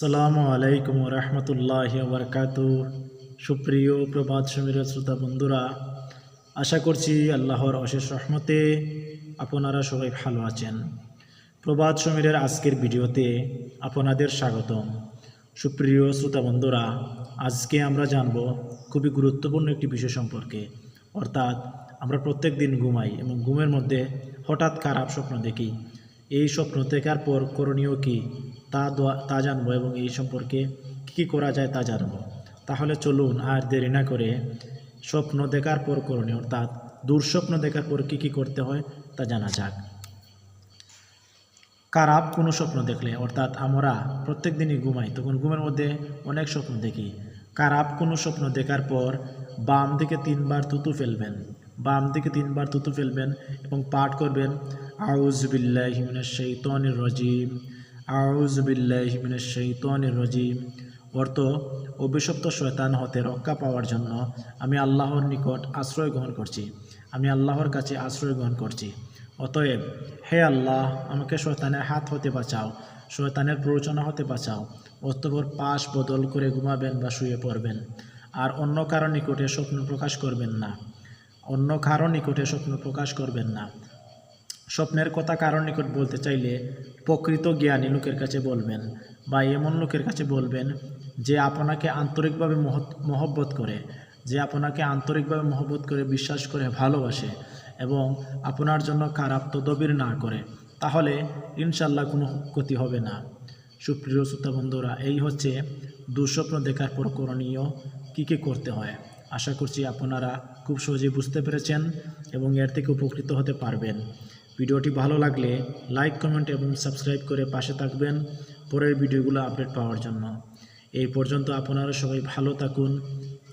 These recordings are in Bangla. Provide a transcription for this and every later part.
সালামু আলাইকুম রহমতুল্লাহ বরকাত সুপ্রিয় প্রভাত সমীরের শ্রোতা বন্ধুরা, আশা করছি আল্লাহর অশেষ রহমতে আপনারা সবাই ভালো আছেন। প্রভাত সমীরের আজকের ভিডিওতে আপনাদের স্বাগতম। সুপ্রিয় শ্রোতা বন্ধুরা, আজকে আমরা জানব খুবই গুরুত্বপূর্ণ একটি বিষয় সম্পর্কে। অর্থাৎ আমরা প্রত্যেক দিন ঘুমাই এবং ঘুমের মধ্যে হঠাৎ খারাপ স্বপ্ন দেখি। এই স্বপ্ন দেখার পর করণীয় কি? তা তা জানব এবং এই সম্পর্কে কী কী করা যায় তা জানব। তাহলে চলুন আর দেরি না করে স্বপ্ন দেখার পর করণীয়, অর্থাৎ দুঃস্বপ্ন দেখার পর কী কী করতে হয় তা জানা যাক। খারাপ কোনো স্বপ্ন দেখলে, অর্থাৎ আমরা প্রত্যেক দিনই ঘুমাই, তখন ঘুমের মধ্যে অনেক স্বপ্ন দেখি। খারাপ কোনো স্বপ্ন দেখার পর বাম দিকে তিনবার তুতু ফেলবেন, বাম দিকে তিনবার তুতু ফেলবেন এবং পাঠ করবেন আউজবিল্লাহিমিনের শৈতনির রজিম। আউজবিল্লাহিমিনের রজিম। অর্থ, অভিশপ্ত শয়তান হতে রক্ষা পাওয়ার জন্য আমি আল্লাহর নিকট আশ্রয় গ্রহণ করছি। আমি আল্লাহর কাছে আশ্রয় গ্রহণ করছি। অতএব, হে আল্লাহ, আমাকে শয়তানের হাত হতে বাঁচাও, শয়তানের প্ররোচনা হতে বাঁচাও। অতপর পাশ বদল করে ঘুমাবেন বা শুয়ে পড়বেন। আর অন্য কারও নিকটে স্বপ্ন প্রকাশ করবেন না। অন্য কারও নিকটে স্বপ্ন প্রকাশ করবেন না। স্বপ্নের কথা কারোর নিকট বলতে চাইলে প্রকৃত জ্ঞানী লোকের কাছে বলবেন বা এমন লোকের কাছে বলবেন যে আপনাকে আন্তরিকভাবে মহব্বত করে, যে আপনাকে আন্তরিকভাবে মহব্বত করে, বিশ্বাস করে, ভালোবাসে এবং আপনার জন্য খারাপ তদবির না করে, তাহলে ইনশাল্লাহ কোনো ক্ষতি হবে না। সুপ্রিয় শ্রোতা বন্ধুরা, এই হচ্ছে দুঃস্বপ্ন দেখার পর করণীয় কী কী করতে হয়। আশা করছি আপনারা খুব সহজেই বুঝতে পেরেছেন এবং এর থেকে উপকৃত হতে পারবেন। ভিডিওটি ভালো লাগলে লাইক, কমেন্ট এবং সাবস্ক্রাইব করে পাশে থাকবেন পরের ভিডিওগুলো আপডেট পাওয়ার জন্য। এই পর্যন্ত আপনারা সবাই ভালো থাকুন,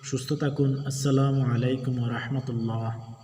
সুস্থ থাকুন। আসসালামু আলাইকুম রহমতুল্লাহ।